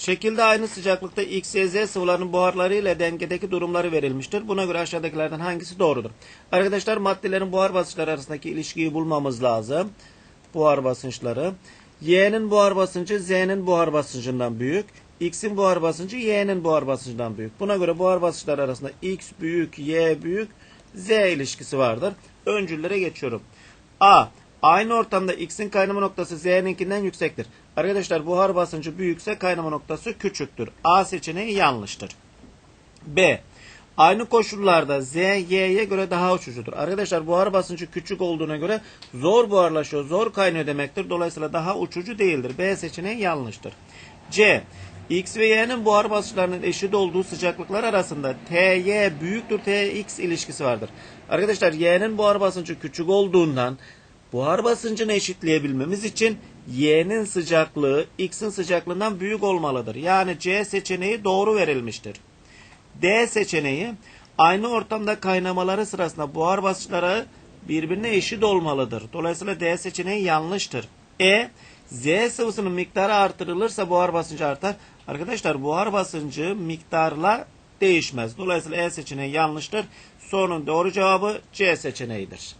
Şekilde aynı sıcaklıkta X, Y, Z sıvılarının buharları ile dengedeki durumları verilmiştir. Buna göre aşağıdakilerden hangisi doğrudur? Arkadaşlar maddelerin buhar basınçları arasındaki ilişkiyi bulmamız lazım. Buhar basınçları. Y'nin buhar basıncı Z'nin buhar basıncından büyük. X'in buhar basıncı Y'nin buhar basıncından büyük. Buna göre buhar basınçları arasında X büyük, Y büyük, Z ilişkisi vardır. Öncüllere geçiyorum. A. Aynı ortamda X'in kaynama noktası Z'ninkinden yüksektir. Arkadaşlar buhar basıncı büyükse kaynama noktası küçüktür. A seçeneği yanlıştır. B. Aynı koşullarda Z, Y'ye göre daha uçucudur. Arkadaşlar buhar basıncı küçük olduğuna göre zor buharlaşıyor, zor kaynıyor demektir. Dolayısıyla daha uçucu değildir. B seçeneği yanlıştır. C. X ve Y'nin buhar basınçlarının eşit olduğu sıcaklıklar arasında TY büyüktür TX ilişkisi vardır. Arkadaşlar Y'nin buhar basıncı küçük olduğundan buhar basıncını eşitleyebilmemiz için Y'nin sıcaklığı X'in sıcaklığından büyük olmalıdır. Yani C seçeneği doğru verilmiştir. D seçeneği aynı ortamda kaynamaları sırasında buhar basınçları birbirine eşit olmalıdır. Dolayısıyla D seçeneği yanlıştır. E Z sıvısının miktarı artırılırsa buhar basıncı artar. Arkadaşlar buhar basıncı miktarla değişmez. Dolayısıyla E seçeneği yanlıştır. Sorunun doğru cevabı C seçeneğidir.